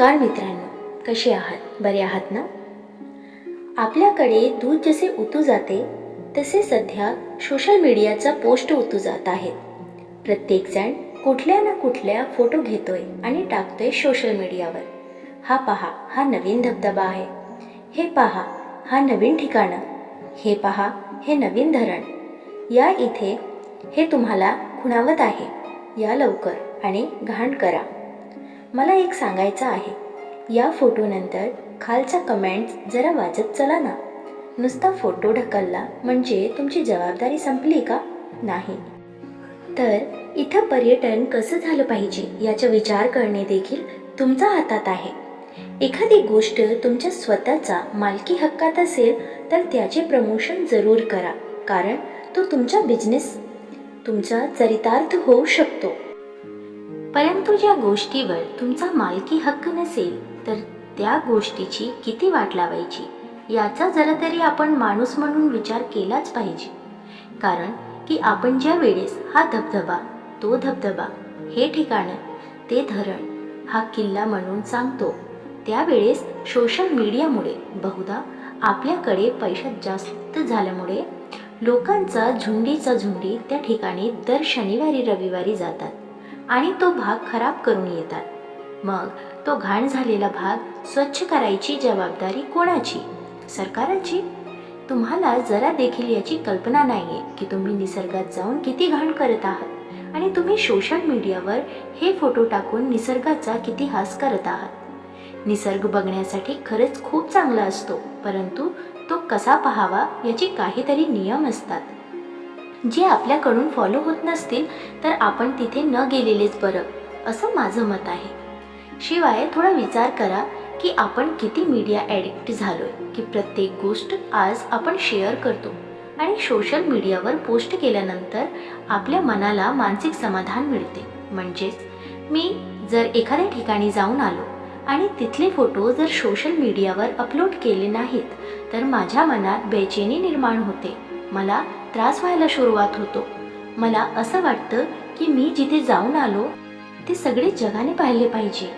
नमस्कार मित्रांनो कसे आहात? बरे आहात ना? आपल्याकडे दूध जसे उतू जाते तसे सध्या सोशल मीडियाचा पोस्ट उतू जात आहेत प्रत्येकजण कुठल्या ना कुठल्या फोटो घेतोय आणि टाकतोय सोशल मीडियावर हा पहा हा नवीन धबधबा आहे. हे पहा हा नवीन ठिकाणं. हे पहा हे नवीन धरण. या इथे हे तुम्हाला खुणावत आहे. या लवकर आणि घाण करा. मला एक सांगायचं आहे. या फोटोनंतर खालचा कमेंट्स जरा वाचत चला ना. नुसता फोटो ढकलला म्हणजे तुमची जबाबदारी संपली का? नाही. तर इथं पर्यटन कसं झालं पाहिजे याचा विचार करणे देखील तुमच्या हातात आहे. एखादी गोष्ट तुमच्या स्वतःचा मालकी हक्कात असेल तर त्याचे प्रमोशन जरूर करा. कारण तो तुमचा बिझनेस तुमचा चरितार्थ होऊ शकतो. परंतु ज्या गोष्टीवर तुमचा मालकी हक्क नसेल तर त्या गोष्टीची किती वाट लावायची? याचा जरा तरी आपण माणूस म्हणून विचार केलाच पाहिजे. कारण की आपण ज्या वेळेस हा धबधबा तो धबधबा हे ठिकाणं ते धरण हा किल्ला म्हणून सांगतो त्यावेळेस सोशल मीडियामुळे बहुधा आपल्याकडे पैशात जास्त झाल्यामुळे लोकांचा झुंडीचा झुंडी त्या ठिकाणी दर शनिवारी रविवारी जातात. आणि तो भाग खराब करून येतात. मग तो घाण झालेला भाग स्वच्छ करायची जबाबदारी कोणाची? सरकाराची? तुम्हाला जरा देखील याची कल्पना नाही आहे की तुम्ही निसर्गात जाऊन किती घाण करत आहात आणि तुम्ही सोशल मीडियावर हे फोटो टाकून निसर्गाचा किती हास करत आहात. निसर्ग बघण्यासाठी खरंच खूप चांगला असतो परंतु तो कसा पाहावा याचे काहीतरी नियम असतात. जे आपल्याकडून फॉलो होत नसतील तर आपण तिथे न गेलेलेच बरं असं माझं मत आहे. शिवाय थोडा विचार करा की आपण किती मीडिया ॲडिक्ट झालो आहे की प्रत्येक गोष्ट आज आपण शेअर करतो आणि सोशल मीडियावर पोस्ट केल्यानंतर आपल्या मनाला मानसिक समाधान मिळते. म्हणजेच मी जर एखाद्या ठिकाणी जाऊन आलो आणि तिथले फोटो जर सोशल मीडियावर अपलोड केले नाहीत तर माझ्या मनात बेचैनी निर्माण होते. मला त्रास व्हायला सुरुवात होतो. मला असं वाटतं की मी जिथे जाऊन आलो ते सगळे जगाने पाहिले पाहिजे.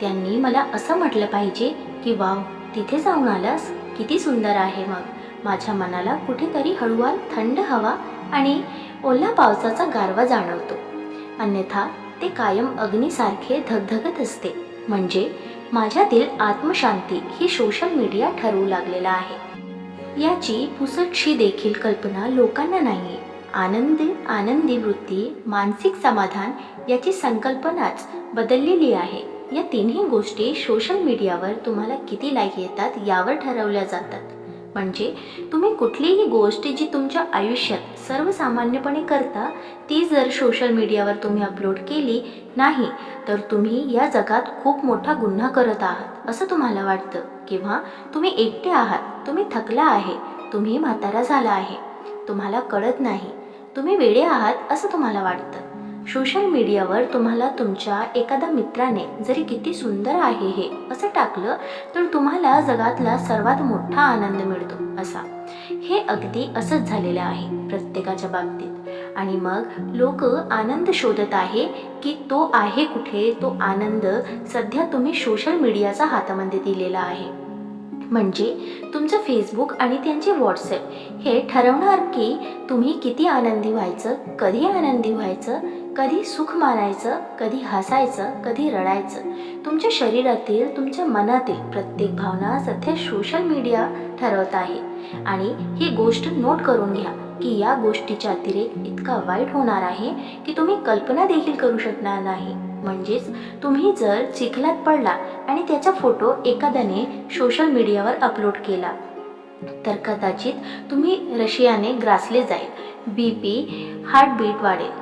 त्यांनी मला असं म्हटलं पाहिजे की वाव तिथे जाऊन आलास? किती सुंदर आहे मग. माझ्या मनाला कुठेतरी हळूवार थंड हवा आणि ओला पावसाचा गारवा जाणवतो. अन्यथा ते कायम अग्नीसारखे धगधगत असते. म्हणजे माझ्यातील आत्मशांती ही सोशल मीडिया ठरवू लागलेला आहे. याची पुसटशी देखील कल्पना लोकांना नाही आहे आनंदी आनंदी वृत्ती मानसिक समाधान याची संकल्पनाच बदललेली आहे. या तिन्ही गोष्टी सोशल मीडियावर तुम्हाला किती लाईक येतात यावर ठरवल्या जातात. म्हणजे तुम्ही कुठलीही गोष्ट जी तुमच्या आयुष्यात सर्वसामान्यपणे करता ती जर सोशल मीडियावर तुम्ही अपलोड केली नाही तर तुम्ही या जगात खूप मोठा गुन्हा करत आहात असं तुम्हाला वाटतं. किंवा तुम्ही एकटे आहात तुम्ही थकला आहे तुम्ही म्हातारा झाला आहे तुम्हाला कळत नाही तुम्ही वेळे आहात असं तुम्हाला वाटतं. सोशल मीडियावर तुम्हाला तुमच्या एखाद्या मित्राने जरी किती सुंदर आहे हे असं टाकलं तर तुम्हाला जगातला सर्वात मोठा आनंद मिळतो असा. हे अगदी असंच झालेलं आहे प्रत्येकाच्या बाबतीत. आणि मग लोक आनंद शोधत आहे की तो आहे कुठे तो आनंद सध्या तुम्ही सोशल मीडियाचा हातामध्ये दिलेला आहे. म्हणजे तुमचं फेसबुक आणि त्यांचे व्हॉट्सॲप हे ठरवणार की तुम्ही किती आनंदी व्हायचं कधी आनंदी व्हायचं कधी सुख मानायचं कधी हसायचं कधी रडायचं. तुमच्या शरीरातील तुमच्या मनातील प्रत्येक भावना सध्या सोशल मीडिया ठरवत आहे. आणि ही गोष्ट नोट करून घ्या की या गोष्टीचा अतिरेक इतका वाईट होणार आहे की तुम्ही कल्पना देखील करू शकणार नाही. म्हणजेच तुम्ही जर चिखलात पडला आणि त्याचा फोटो एखाद्याने सोशल मीडियावर अपलोड केला तर कदाचित तुम्ही रशियाने ग्रासले जाईल. बी पी हार्टबीट वाढेल.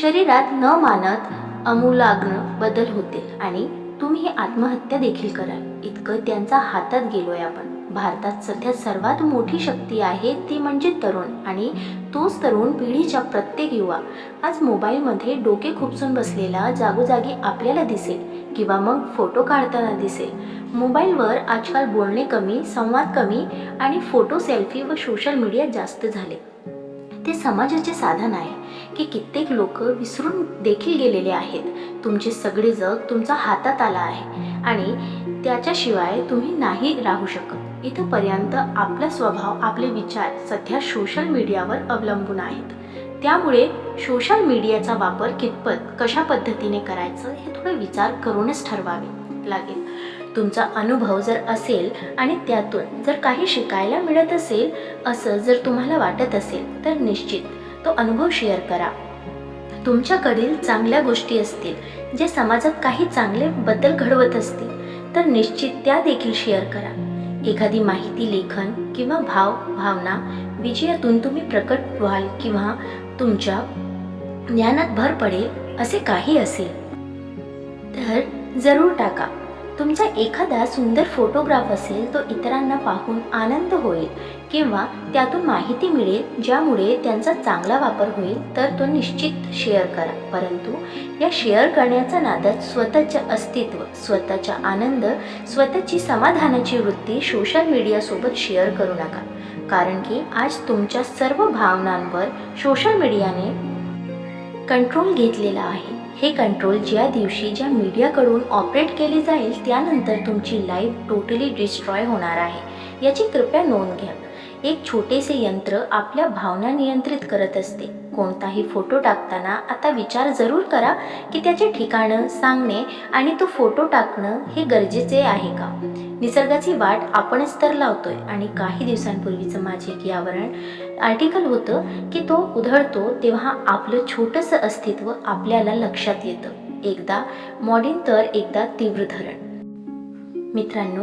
शरीरात न मानत अमूलाग्न बदल होतील आणि तुम्ही आत्महत्या देखील कराल. इतकं त्यांचा हातात गेलोय आपण. भारतात सध्या सर्वात मोठी शक्ती आहे ती म्हणजे तरुण आणि तोच तरुण पिढीच्या प्रत्येक युवा. आज मोबाईलमध्ये डोके खुपसून बसलेला जागोजागी आपल्याला दिसेल किंवा मग फोटो काढताना दिसेल. मोबाईलवर आजकाल बोलणे कमी संवाद कमी आणि फोटो सेल्फी व सोशल मीडिया जास्त झाले. ते समाजाचे साधन आहे की कित्येक लोक विसरून देखील गेलेले आहेत. तुमचे सगळे जग तुमचा हातात आला आहे आणि त्याच्याशिवाय तुम्ही नाही राहू शकत. इथंपर्यंत आपला स्वभाव आपले विचार सध्या सोशल मीडियावर अवलंबून आहेत. त्यामुळे सोशल मीडियाचा वापर कितपत कशा पद्धतीने करायचं हे थोडं विचार करूनच ठरवावे लागेल. तुमचा अनुभव जर असेल आणि त्यातून जर काही शिकायला मिळत असेल असं जर तुम्हाला वाटत असेल तर निश्चित तो अनुभव शेअर करा. तुमच्याकडील चांगल्या गोष्टी असतील जे समाजात काही चांगले बदल घडवत असतील तर निश्चित त्या देखील शेअर करा. एखादी माहिती लेखन किंवा भाव भावना विजयातून तुम्ही प्रकट व्हाल किंवा तुमच्या ज्ञानात भर पडेल असे काही असेल तर जरूर टाका. तुमचा एखादा सुंदर फोटोग्राफ असेल तो इतरांना पाहून आनंद होईल किंवा त्यातून माहिती मिळेल ज्यामुळे त्यांचा चांगला वापर होईल तर तो निश्चित शेअर करा. परंतु या शेअर करण्याचा नादात स्वतःचे अस्तित्व स्वतःचा आनंद स्वतःची समाधानाची वृत्ती सोशल मीडियासोबत शेअर करू नका. कारण की आज तुमच्या सर्व भावनांवर सोशल मीडियाने कंट्रोल घेतलेला आहे. हे कंट्रोल ज्या दिवशी ज्या मीडियाकडून ऑपरेट केले जाईल त्यानंतर तुमची लाईफ टोटली डिस्ट्रॉय होणार आहे. याची कृपया नोंद घ्या. एक छोटेसे यंत्र आपल्या भावना नियंत्रित करत असते. कोणताही फोटो टाकताना आता विचार जरूर करा की त्याचे ठिकाणं सांगणे आणि तो फोटो टाकणं हे गरजेचे आहे का? निसर्गाची वाट आपणच तर लावतोय आणि काही दिवसांपूर्वीचं माझे एक यावरण आर्टिकल होतं की तो उधळतो तेव्हा आपलं छोटंसं अस्तित्व आपल्याला लक्षात येतं. एकदा मॉडिन तर एकदा तीव्र धरण. मित्रांनो